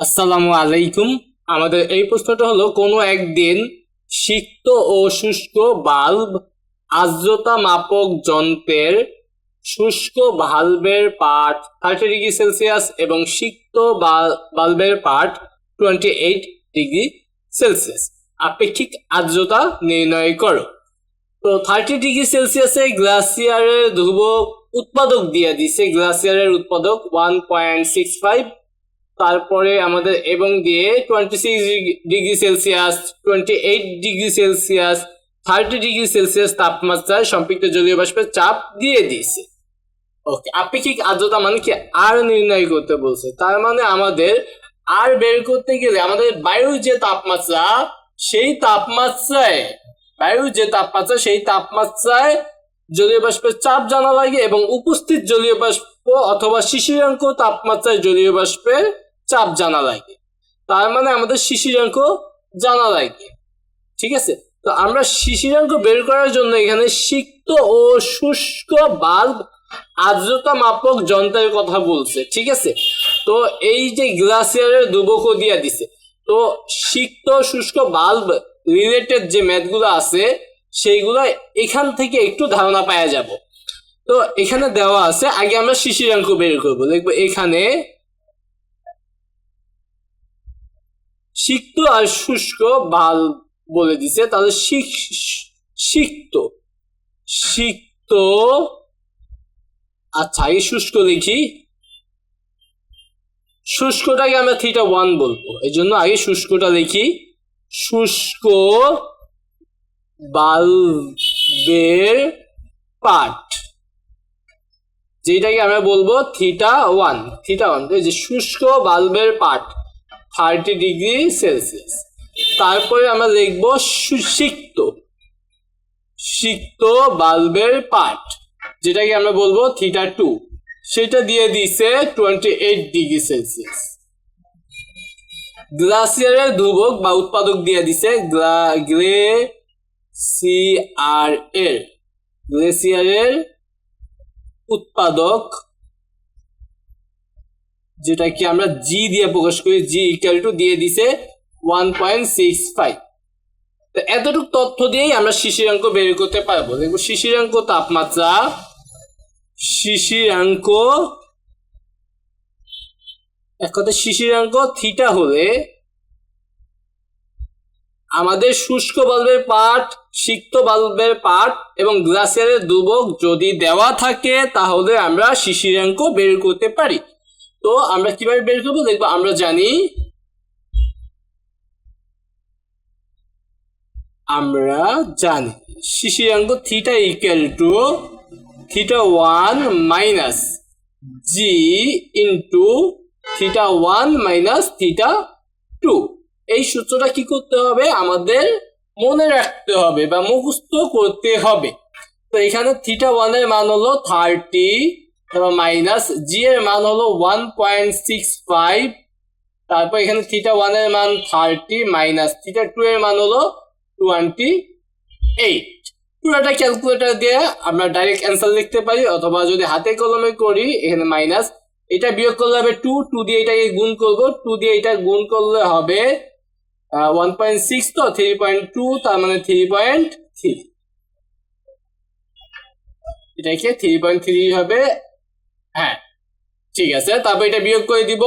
আসসালামু আলাইকুম। আমাদের এই প্রশ্নটা হলো, কোনো একদিন সিক্ত ও শুষ্ক বাল্ব আর্দ্রতা মাপক যন্ত্রের শুষ্ক ভালভের পাঠ থার্টি ডিগ্রি সেলসিয়াস এবং সিক্ত বাল্বের পাঠ টোয়েন্টি এইট ডিগ্রি সেলসিয়াস। আপেক্ষিক আর্দ্রতা নির্ণয় করো। তো থার্টি ডিগ্রি সেলসিয়াসে গ্লাসিয়ারের ধ্রুবক উৎপাদক দিয়ে দিছে। গ্লাসিয়ারের উৎপাদক ওয়ান পয়েন্ট সিক্স ফাইভ তারপরে আমাদের এবং দিয়ে twenty six degree celsius twenty eight degree celsius thirty degree celsius তাপমাত্রায় সম্পৃক্ত জলীয় বাষ্পের চাপ দিয়ে দিয়েছে। ওকে আপেক্ষিক আর্দ্রতা মানে কি আর নির্ণয় করতে বলছে তার মানে আমাদের আর বের করতে গেলে আমাদের বায়ুর যে তাপমাত্রা, সেই তাপমাত্রায়, বায়ুর যে তাপমাত্রা, সেই তাপমাত্রায় জলীয় বাষ্পের চাপ জানা লাগে এবং উপস্থিত জলীয় বাষ্প অথবা শিশিরাঙ্ক তাপমাত্রায় জলীয় বাষ্পের চাপ জানা লাগে। তার মানে আমাদের শিশিরাঙ্ক জানা লাগে। ঠিক আছে? তো আমরা শিশিরাঙ্ক বের করার জন্য এখানে সিক্ত ও শুষ্ক বাল্ব আর্দ্রতা মাপক যন্ত্রের কথা বলছে। ঠিক আছে? তো এই যে গ্লাসিয়ারের দুবকও দিয়া দিছে, তো সিক্ত শুষ্ক বাল্ব রিলেটেড যে ম্যাথগুলো আছে, সেইগুলো এখান থেকে একটু ধারণা পাওয়া যাব। তো এখানে দেওয়া আছে, আগে আমরা শিশিরাঙ্ক বের করব। দেখব এখানে সিক্ত আর শুষ্ক বাল বলে দিছে, তাহলে সিক- সিক্ত। সিক্ত আচ্ছা আগে শুষ্ক দেখি। শুষ্কটাকে আমরা থিটা ওয়ান বলব। এই জন্য আগে শুষ্কটা দেখি। শুষ্ক বাল্বের পাট যেটাকে আমরা বলব থিটা ওয়ান থিটা ওয়ান এই যে শুষ্ক বাল্বের পাট থার্টি ডিগ্রি সেলসিয়াস। তারপরে আমরা লিখব সুসিক্ত। সিক্ত বাল্বের পাট যেটাকে আমরা বলব থিটা টু। সেটা দিয়ে দিছে টোয়েন্টি এইট ডিগ্রি সেলসিয়াস। গ্লাসিয়ারের ধ্রুবক বা উৎপাদক দিয়ে দিছে গ্লে সি আর এর গ্লেসিয়ারের উৎপাদক যেটা কি আমরা জি দিয়ে প্রকাশ করি জি ইকুয়াল টু দিয়ে দিছে ওয়ান পয়েন্ট সিক্স ফাইভ তো এতটুকু তথ্য দিয়েই আমরা শিশিরাঙ্ক বের করতে পারব। দেখব শিশিরাঙ্ক তাপমাত্রা শিশিরাঙ্ক এক কথা শিশিরাঙ্ক থিটা হলে আমাদের শুষ্ক বাল্বের পাট সিক্ত বাল্বের পাট এবং গ্লাসিয়ারের দুবক যদি দেওয়া থাকে, তাহলে আমরা শিশিরাঙ্ক বের করতে পারি। তো আমরা কীভাবে বের করব? দেখব, আমরা জানি আমরা জানি। শিশিরাঙ্ক theta equal to theta one minus G into theta one minus theta two এই সূত্রটা কি করতে হবে? আমাদের মনে রাখতে হবে বা মুখস্থ করতে হবে। তো এখানে থিটা ওয়ানের মান হলো থার্টি মাইনাস জি এর মান হলো ওয়ান পয়েন্ট সিক্স ফাইভ তারপর এখানে থিটা ওয়ানের মান থার্টি মাইনাস থিটা টু এর মান হলো টোয়েন্টি এইট পুরোটা ক্যালকুলেটর দিয়ে আমরা ডাইরেক্ট অ্যান্সার লিখতে পারি, অথবা যদি হাতে কলমে করি, এখানে মাইনাস এটা বিয়োগ করলে হবে টু টু দিয়ে এটাকে গুণ করব টু দিয়ে এটা গুণ করলে হবে ওয়ান পয়েন্ট সিক্স তো থ্রি পয়েন্ট টু তার মানে থ্রি পয়েন্ট থ্রি এটাকে থ্রি পয়েন্ট থ্রি হবে হ্যাঁ ঠিক আছে, তারপর এটা বিয়োগ করে দিব।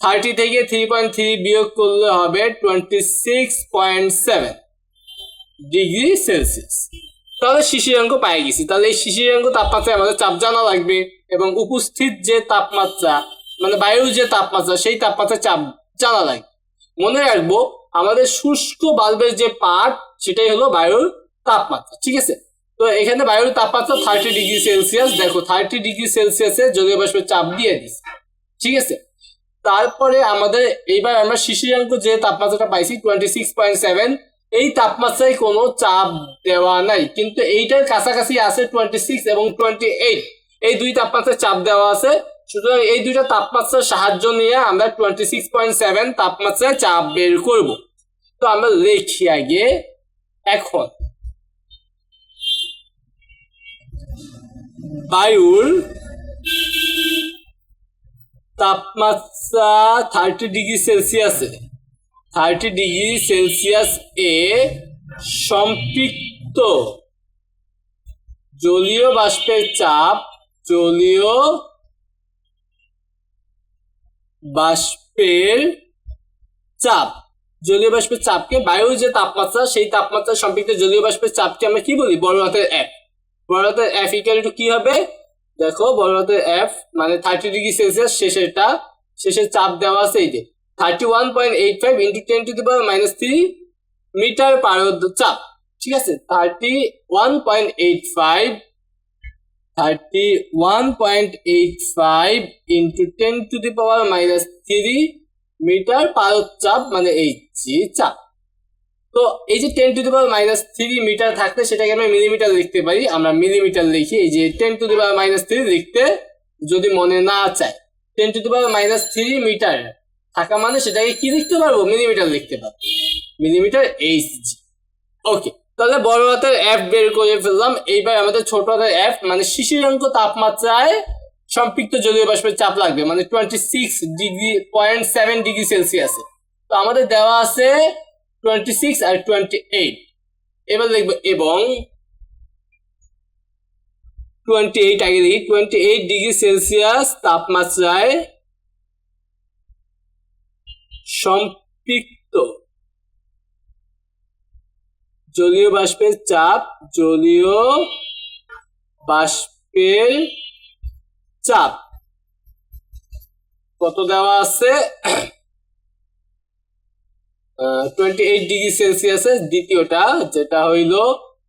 থার্টি থেকে থ্রি পয়েন্ট থ্রি বিয়োগ করলে হবে twenty six point seven degree celsius তাহলে শিশিরাঙ্ক পাই গেছি। তাহলে এই শিশিরাঙ্ক তাপমাত্রায় আমাদের চাপ জানা লাগবে এবং উপস্থিত যে তাপমাত্রা মানে বায়ুর যে তাপমাত্রা, সেই তাপমাত্রায় চাপ জানা লাগবে। মনে রাখব, আমাদের শুষ্ক বাল্বের যে পার্ট সেটাই হলো বায়ুর তাপমাত্রা, ঠিক আছে? তো এখানে বায়ুর তাপমাত্রা থার্টি ডিগ্রি সেলসিয়াস দেখো থার্টি ডিগ্রি সেলসিয়াসে জলীয় বাষ্পের চাপ দিয়ে দিচ্ছে ঠিক আছে? তারপরে আমাদের, এইবার আমরা শিশিরাঙ্ক যে তাপমাত্রাটা পাইছি টোয়েন্টি সিক্স পয়েন্ট সেভেন এই তাপমাত্রায় কোনো চাপ দেওয়া নাই। কিন্তু এইটার কাছাকাছি আছে টোয়েন্টি সিক্স এবং টোয়েন্টি এইট এই দুই তাপমাত্রায় চাপ দেওয়া আছে। সুতরাং এই দুইটা তাপমাত্রার সাহায্য নিয়ে আমরা টোয়েন্টি সিক্স পয়েন্ট সেভেন তাপমাত্রায় চাপ বের করব। তো আমরা লিখি আগে, এখন। বায়ুর তাপমাত্রা থার্টি ডিগ্রি সেলসিয়াসে থার্টি ডিগ্রি সেলসিয়াস এ সম্পৃক্ত জলীয় বাষ্পের চাপ, জলীয় বাষ্পের চাপ, জলীয় বাষ্পের চাপকে বায়ুর যে তাপমাত্রা, সেই তাপমাত্রা সম্পৃক্ত জলীয় বাষ্পের চাপকে আমরা কি বলি? বড় হাতের এফ বড় হাতের এফ ইকুয়াল টু কি হবে? দেখো বড় এফ মানে থার্টি ডিগ্রি সেলসিয়াস শেষেরটা, শেষের চাপ দেওয়া আছে এই যে thirty one point eight five into ten to the power minus three metre per চাপ, ঠিক আছে? Thirty one point eight five thirty one point eight five into ten to the power minus three metre per চাপ মানে এই যে চাপ। তো এই যে ten to the power minus three metre থাকলে সেটাকে আমরা মিলিমিটার লিখতে পারি। আমরা মিলিমিটার লিখি, এই যে ten to the power minus three লিখতে যদি মনে না চায়। Ten to the power minus three metre থাকা মানে সেটাকে কি লিখতে পারব? মিলিমিটার লিখতে পারব। মিলিমিটার এইচ জি ওকে তাহলে বড় হাতের এফ বের করে ফেললাম। এইবার আমাদের ছোট হাতের এফ মানে শিশিরাঙ্ক তাপমাত্রায় সম্পৃক্ত জলীয় বাষ্পের চাপ লাগবে। মানে twenty six degree point seven degree সেলসিয়াসে তো আমাদের দেওয়া আছে টোয়েন্টি সিক্স আর টোয়েন্টি এইট এবার লিখব এবং টোয়েন্টি এইট আগে দেখি টোয়েন্টি এইট ডিগ্রি সেলসিয়াস তাপমাত্রায় সম্পৃক্ত। জলীয় বাষ্পের চাপ, জলীয় বাষ্পের চাপ। কত দেওয়া আছে? টোয়েন্টি এইট ডিগ্রি সেলসিয়াসের দ্বিতীয়টা যেটা হইল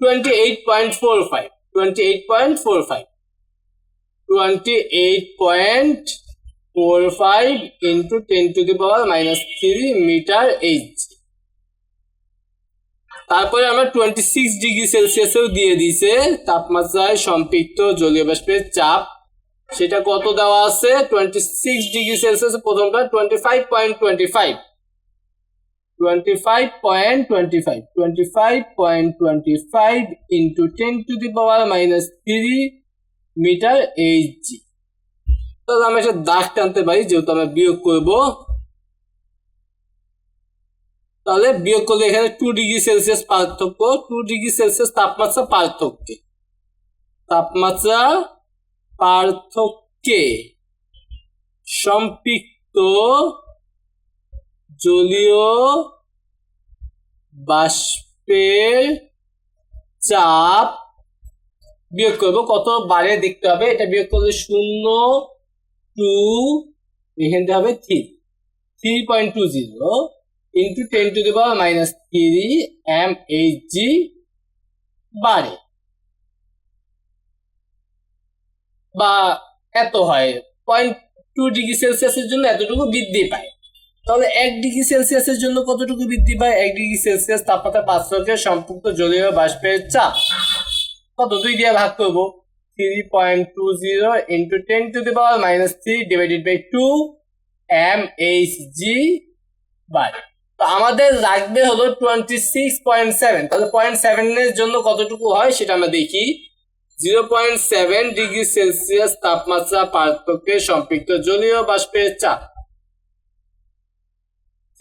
twenty eight point four five twenty eight point four five twenty eight point four five into ten power minus three metre H তারপরে আমরা টোয়েন্টি সিক্স ডিগ্রি সেলসিয়াসেও দিয়ে দিছে তাপমাত্রায় সম্পৃক্ত জলীয় বাষ্পের চাপ। সেটা কত দেওয়া আছে? টোয়েন্টি সিক্স ডিগ্রি সেলসিয়াস প্রথমটা twenty five point twenty five বিয়োগ করব। তাহলে বিয়োগ করলে এখানে টু ডিগ্রি সেলসিয়াস পার্থক্য টু ডিগ্রি সেলসিয়াস তাপমাত্রা পার্থক্যে। তাপমাত্রা পার্থক্যে। সম্পৃক্ত জলীয় বাষ্পের চাপ বিয়োগ করব। কত বারে দেখতে হবে? এটা বিয়োগ করলে শূন্য টু এখান হবে three three point two zero into ten to the power minus three M H G বাড়ে বা এত হয়। পয়েন্ট টু ডিগ্রি সেলসিয়াসের জন্য এতটুকু বৃদ্ধি পায়। তাহলে এক ডিগ্রি সেলসিয়াসের জন্য কতটুকু বৃদ্ধি পায়? এক ডিগ্রি সেলসিয়াস তাপমাত্রা পাঁচশোকে সম্পৃক্ত জলীয় বাষ্পের চাপ। কত? দুই দিয়ে ভাগ করব। Three point two zero into ten to the power minus three divided by two M H G by তো আমাদের লাগবে হলো টোয়েন্টি সিক্স পয়েন্ট সেভেন তাহলে পয়েন্ট সেভেনের জন্য কতটুকু হয় সেটা আমরা দেখি। Zero point seven degree Celsius তাপমাত্রা পার্থক্যে সম্পৃক্ত জলীয় বাষ্পের চাপ।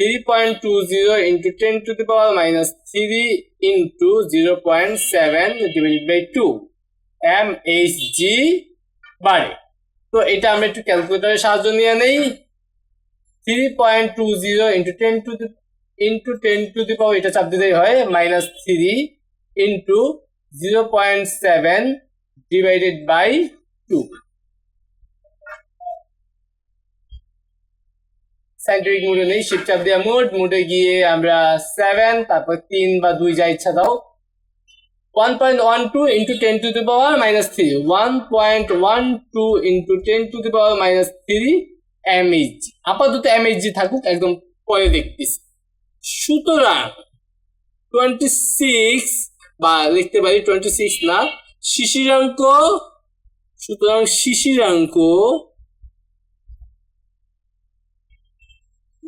3.20 into 10 to the power minus 3 into 0 0.7 divided by 2 mhg বাড়ে তো এটা আমরা একটু ক্যালকুলেটারের সাহায্য নিয়ে নেই 3.20 into 10 to the into 10 to the power এটা চাপ দিতেই হয় minus 3 into 0.7 divided by 2 সেন্ট্রিক মুডে নেই শিফট দিয়ে মুড মুডে গিয়ে আমরা সেভেন তারপর তিন বা দুই যা ইচ্ছা দাও। One point one two into ten to the power minus three one point one two into ten to the power minus three MH আপাতত এমএইচ থাকুক, একদম পরে দেখতেছি। সুতরাং টোয়েন্টি সিক্স বা লিখতে পারি টোয়েন্টি সিক্স না শিশিরাঙ্ক সুতরাং শিশিরাঙ্ক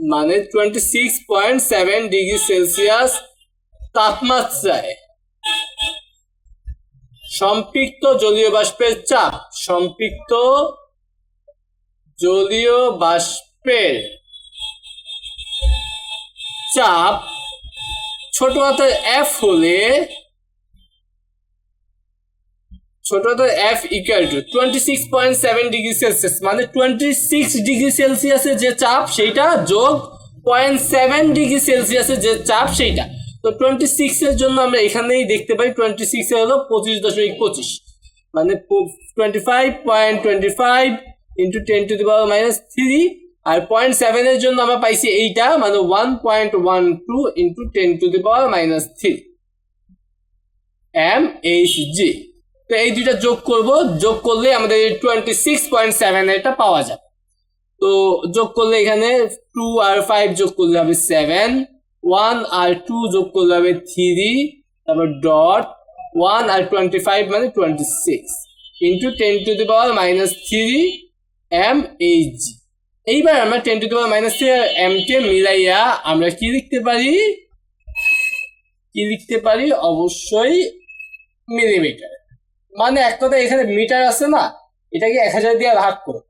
মানে twenty six point seven degree Celsius তাপমাত্রায়। সম্পৃক্ত জলীয় বাষ্পের চাপ। সম্পৃক্ত জলীয় বাষ্পের চাপ ছোট হাতের এফ হলে ছোট হাতের F equal to twenty six point seven degree Celsius মানে টোয়েন্টি সিক্স ডিগ্রি সেলসিয়াসের যে চাপ সেইটা যোগ পয়েন্ট সেভেন ডিগ্রি সেলসিয়াসের যে চাপ সেইটা। তো টোয়েন্টি সিক্স এর জন্য আমরা এখানেই দেখতে পাই টোয়েন্টি সিক্স হলো পঁচিশ দশমিক পঁচিশ মানে twenty five point twenty five into ten to the power minus three R point সেভেনের জন্য আমরা পাইছি এইটা মানে one point one two into ten to the power minus three M H G তো এই দুইটা যোগ করব, যোগ করলে আমাদের টোয়েন্টি সিক্স পয়েন্ট সেভেন এটা পাওয়া যাবে। তো যোগ করলে এখানে টু আর ফাইভ যোগ করলে হবে সেভেন ওয়ান আর টু যোগ করলে হবে থ্রি তারপর ডট ওয়ান আর টোয়েন্টি ফাইভ মানে twenty six into ten to the power minus three M H এইবার আমরা ten to the power minus three M কে মিলাইয়া আমরা কি লিখতে পারি? কি লিখতে পারি? অবশ্যই মিলিমিটার মানে এক কথা এখানে মিটার আছে না, এটাকে এক হাজার দিয়ে ভাগ করো।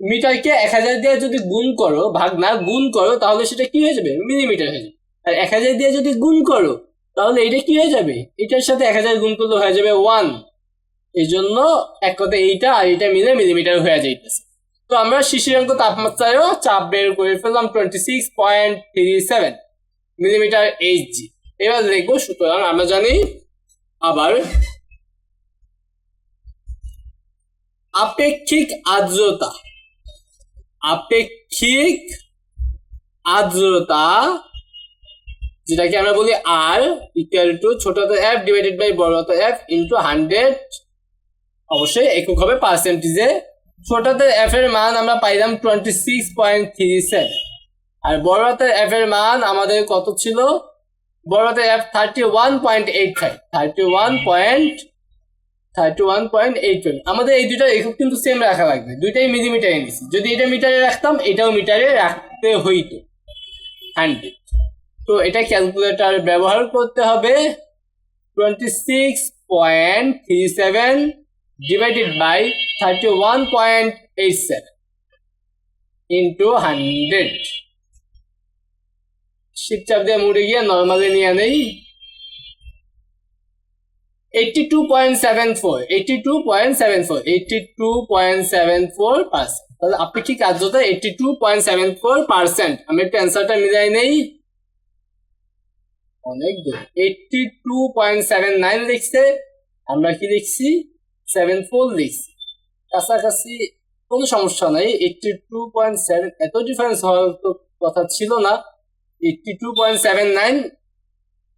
মিটারকে এক হাজার দিয়ে যদি গুণ করো, ভাগ না গুণ করো, তাহলে সেটা কি হয়ে যাবে? মিলিমিটার হয়ে যাবে। আর এক হাজার দিয়ে যদি গুণ করো, তাহলে এটা কি হয়ে যাবে? এটার সাথে এক হাজার গুণ করলে হয়ে যাবে ওয়ান এই জন্য এক কথা এইটা আর এটা মিলে মিলিমিটার হয়ে যাইতেছে। তো আমরা শিশিরাঙ্ক তাপমাত্রায়ও চাপ বের করে ফেললাম twenty six point three seven millimetre H G এবার দেখব সুতরাং আমরা জানি আবার আপেক্ষিক আর্দ্রতা আপেক্ষিক আর্দ্রতা, যেটাকে আমরা বলি আর ইকুয়াল টু ছোট এফ ডিভাইডেড বাই বড় এফ ইন্টু হান্ড্রেড অবশ্যই একক হবে পার্সেন্টেজে ছোট এফ এর মান আমরা পাইলাম twenty six point three seven আর বড় এফ এর মান আমাদের কত ছিল? বড়তে F thirty one point eight five thirty one point thirty one point eight five আমাদের এই দুইটা একক কিন্তু সেম রাখা লাগবে। দুইটাই মিলিমিটারে নিছি যদি এটা মিটারে রাখতাম, এটাও মিটারে রাখতে হইতো। হান্ড্রেড তো এটা ক্যালকুলেটর ব্যবহার করতে হবে twenty six point three seven divided by thirty one point eight seven into hundred শিপচাপ দিয়ে মুড়ে গিয়ে নর্মালে নিয়ে নেই। Eighty two point seven four eighty two point seven four eighty two point seven four percent তাহলে আপেক্ষিক আর্দ্রতা eighty two point seven four percent আমি একটু অ্যান্সারটা মিলাই নেই। অনেক দূর। Eighty two point seven nine লিখছে। আমরা কি লিখছি? সেভেন ফোর লিখছি। কাছাকাছি কোনো সমস্যা নাই। এইটটি টু পয়েন্ট সেভেন এত ডিফারেন্স হওয়ার তো কথা ছিল না। Eighty two point seven nine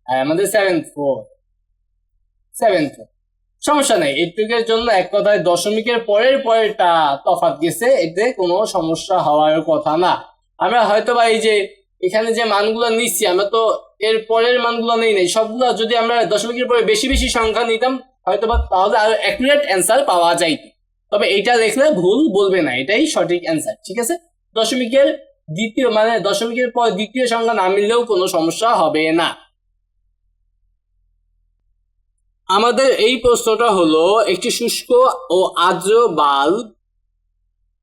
আমাদের সেভেন ফোর সেভেন ফোর সমস্যা নেই, এইটুকের জন্য এক কথায় দশমিকের পরের পরেরটা তফাৎ গেছে, এতে কোনো সমস্যা হওয়ার কথা না। আমরা হয়তো বা এই যে, এখানে যে মানগুলো নিচ্ছি, আমরা তো এর পরের মানগুলো নেই নাই। সবগুলো যদি আমরা দশমিকের পরে বেশি বেশি সংখ্যা নিতাম হয়তো বা তাহলে আরও অ্যাকুরেট অ্যান্সার পাওয়া যাইত। তবে এইটা দেখলে ভুল বলবে না, এটাই সঠিক অ্যান্সার ঠিক আছে? দশমিকের দ্বিতীয় মানে দশমিকের পর দ্বিতীয় সংখ্যা না মিললেও কোনো সমস্যা হবে না। আমাদের এই প্রশ্নটা হলো, একটি শুষ্ক ও আর্দ্র বাল্ব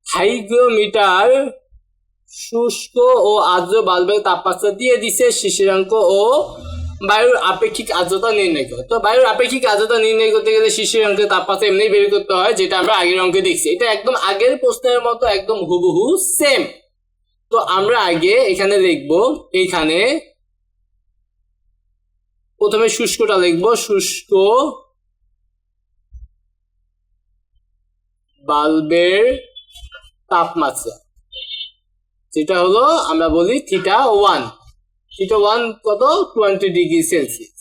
হাইগ্রোমিটার শুষ্ক ও আর্দ্র বাল্বের তাপমাত্রা দিয়ে দিছে শিশিরাঙ্ক ও বায়ুর আপেক্ষিক আর্দ্রতা নির্ণয় করে। তো বায়ুর আপেক্ষিক আর্দ্রতা নির্ণয় করতে গেলে শিশিরাঙ্কের তাপমাত্রা এমনি বের করতে হয়, যেটা আমরা আগের অঙ্কে দেখছি। এটা একদম আগের প্রশ্নের মতো একদম হুবহু সেম তো আমরা আগে এখানে লিখব এইখানে প্রথমে শুষ্কটা লিখব, শুষ্ক বাল্বের তাপমাত্রা, যেটা হলো আমরা বলি থিটা ওয়ান থিটা ওয়ান কত? টোয়েন্টি ডিগ্রি সেলসিয়াস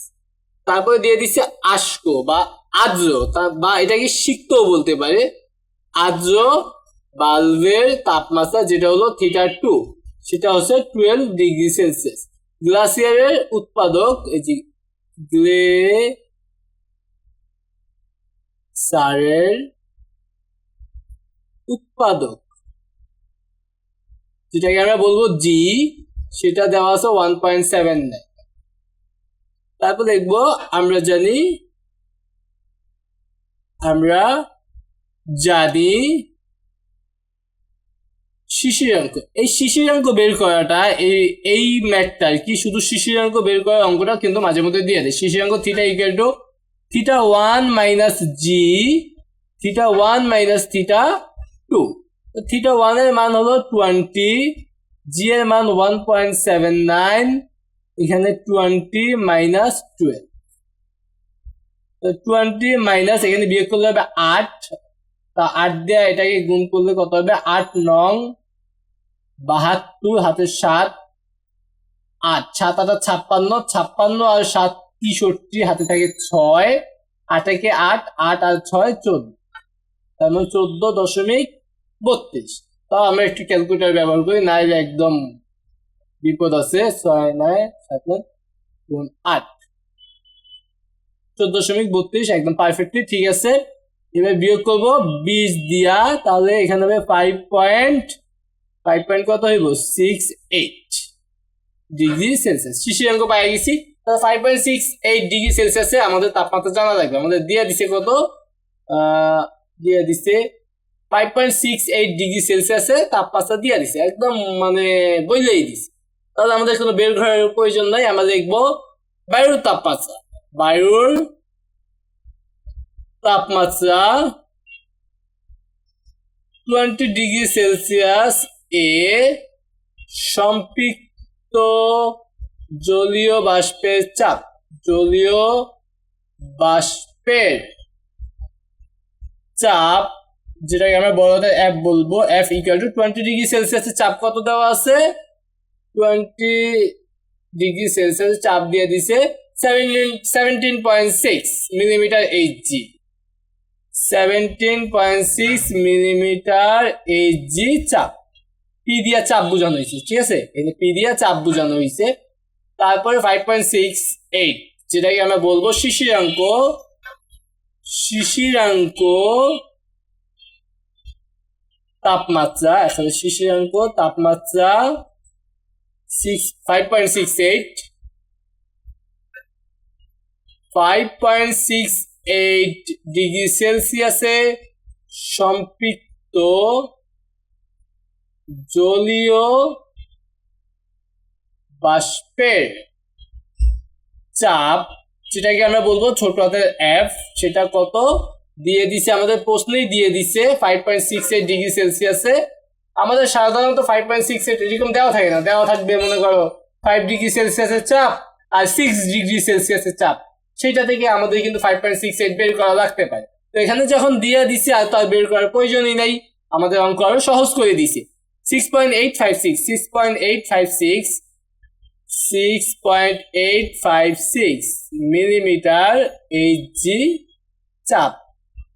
তারপরে দিয়ে দিচ্ছে আস্ক বা আর্দ্র বা এটাকে সিক্তও বলতে পারে? আর্দ্র বাল্বের তাপমাত্রা যেটা হলো থিটা টু সেটা হচ্ছে টুয়েলভ ডিগ্রি সেলসিয়াস গ্লাসিয়ারের উৎপাদক এই যে গ্লে সারের উৎপাদক, যেটাকে আমরা বলব জি সেটা দেওয়া আছে ওয়ান পয়েন্ট সেভেন নাইন তারপর দেখব আমরা জানি আমরা জানি শিশিরাঙ্ক এই শিশিরাঙ্ক বের করাটা, এই এই ম্যাথটা কি, শুধু শিশিরাঙ্ক বের করার অঙ্কটা কিন্তু মাঝে মধ্যে দিয়ে দেয়। শিশিরাঙ্ক theta equal to theta one minus G theta one minus theta two theta ওয়ানের মান হলো টোয়েন্টি জি এর মান ওয়ান পয়েন্ট সেভেন নাইন এখানে twenty minus twelve twenty minus এখানে বিয়োগ করলে হবে আট তা আট দিয়ে এটাকে গুণ করলে কত হবে? আট নং বাহাত্তর হাতে সাত। আট, সাত আটা ছাপ্পান্ন ছাপ্পান্ন আর সাত তিষট্টি হাতে থাকে ছয়। আটাকে আট? আট আর ছয় চোদ্দ। তার মানে চোদ্দ দশমিক বত্রিশ। তাও আমরা একটু ক্যালকুলেটার ব্যবহার করি না একদম বিপদ আছে। ছয়, নয়, সাত আট। চোদ্দ দশমিক বত্রিশ, একদম পারফেক্টলি ঠিক আছে। এবার বিয়োগ করব বিশ দিয়া, তাহলে এখানে হবে ফাইভ পয়েন্ট ফাইভ পয়েন্ট কত হইব? সিক্স এইট ডিগ্রি সেলসিয়াস শিশিরাঙ্ক পাই গেছি। তাহলে five point six eight degree সেলসিয়াসে আমাদের তাপমাত্রা জানা লাগবে। আমাদের দিয়ে দিছে কত? দিয়ে দিছে five point six eight degree সেলসিয়াসে তাপমাত্রা দিয়ে দিছে। একদম মানে বইলেই দিছে। তাহলে আমাদের কোনো বের ঘরের প্রয়োজন নাই। আমরা লিখব বায়ুর তাপমাত্রা। বায়ুর তাপমাত্রা টোয়েন্টি ডিগ্রি সেলসিয়াস এ সম্পৃক্ত জলীয় বাষ্পের চাপ, জলীয় বাষ্পের চাপ, যেটাকে আমরা বড়দের এফ বলব F equal to twenty degree সেলসিয়াসের চাপ কত দেওয়া আছে? টোয়েন্টি ডিগ্রি সেলসিয়াস চাপ দিয়ে দিছে seventeen seventeen point six millimetre H G seventeen point six millimetre H G চাপ। পি দিয়া চাপ বোঝানো হয়েছে, ঠিক আছে? যে পি দিয়া চাপ বোঝানো হয়েছে। তারপরে ফাইভ পয়েন্ট সিক্স এইট যেটাকে আমরা বলব শিশিরাঙ্ক শিশিরাঙ্ক তাপমাত্রা আসলে শিশিরাঙ্ক তাপমাত্রা six five point six eight five point six eight degree সেলসিয়াসে সম্পৃক্ত জলীয় বাষ্পের চাপ, যেটাকে আমরা বলব ছোট হাতের এফ সেটা কত? দিয়ে দিছে, আমাদের প্রশ্নেই দিয়ে দিছে five point six eight degree সেলসিয়াসে। আমাদের সাধারণত ফাইভ পয়েন্ট সিক্স এইট এরকম দেওয়া থাকে না। দেওয়া থাকবে, মনে করো ফাইভ ডিগ্রি সেলসিয়াসের চাপ আর সিক্স ডিগ্রি সেলসিয়াসের চাপ। সেটা থেকে আমাদের কিন্তু ফাইভ পয়েন্ট সিক্স এইট বের করা লাগতে পারে। তো এখানে যখন দিয়ে দিছে আর তার বের করার প্রয়োজনই নাই, আমাদের অঙ্ক আরও সহজ করে দিছে। Six point eight five six six point eight five six six point eight five six millimetre H G চাপ।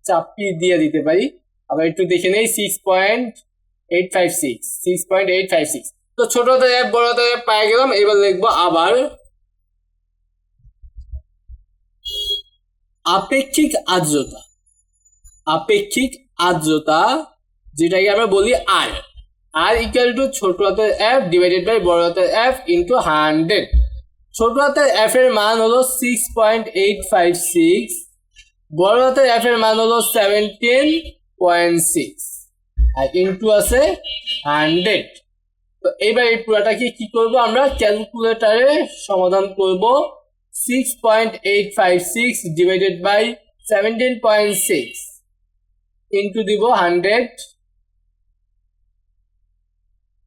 চাপ কি দিয়ে দিতে পারি? আবার একটু দেখে নেই six point eight five six six point eight five six তো ছোট হাতের অ্যাপ বড় হাতের অ্যাপ পাই গেলাম, এবার লিখব আবার আপেক্ষিক আর্দ্রতা। আপেক্ষিক আর্দ্রতা, যেটাকে আমরা বলি আর আর ইকুয়াল টু ছোট হাতের এফ ডিভাইডেড বাই বড় হাতের এফ ইন্টু হান্ড্রেড ছোট হাতের এফ এর মান হলো six point eight five six বড় হাতের এফ এর মান হলো সেভেন্টিন পয়েন্ট সিক্স আর ইন্টু আছে হান্ড্রেড তো এইবার এই পুরাটাকে কি করব আমরা ক্যালকুলেটারে সমাধান করব। Six point eight five six divided by seventeen point six into দিব hundred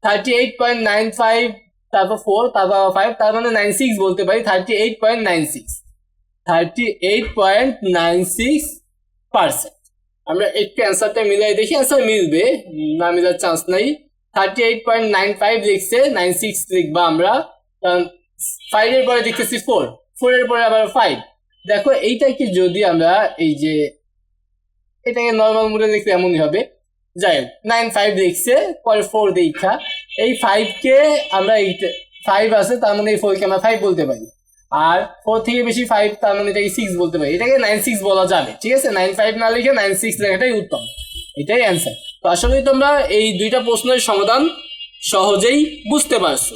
thirty eight point nine five তারপর ফোর তারপর ফাইভ তার মানে নাইন সিক্স বলতে পারি thirty eight point nine six thirty eight point nine six percent আমরা একটু অ্যান্সারটা মিলাই দেখি অ্যান্সার মিলবে, না মিলার চান্স নাই। Thirty eight point nine five লিখছে নাইন সিক্স লিখবা আমরা, কারণ ফাইভের পরে লিখতেছি ফোর ফোরের পরে আবার ফাইভ দেখো এইটাকে যদি আমরা এই যে এটাকে নর্মাল মোডে লিখলে এমনই হবে। যাই হোক নাইন ফাইভ দেখছে পরে ফোর দেখা। এই ফাইভ কে আমরা ফাইভ আছে, তার মানে এই ফোর কে আমরা ফাইভ বলতে পারি। আর ফোর থেকে বেশি ফাইভ তার মানে এটাকে সিক্স বলতে পারি। এটাকে নাইন সিক্স বলা যাবে, ঠিক আছে? নাইন ফাইভ না লিখে নাইন সিক্স লেখাটাই উত্তম। এটাই অ্যান্সার তো আসলে তোমরা এই দুইটা প্রশ্নের সমাধান সহজেই বুঝতে পারছ।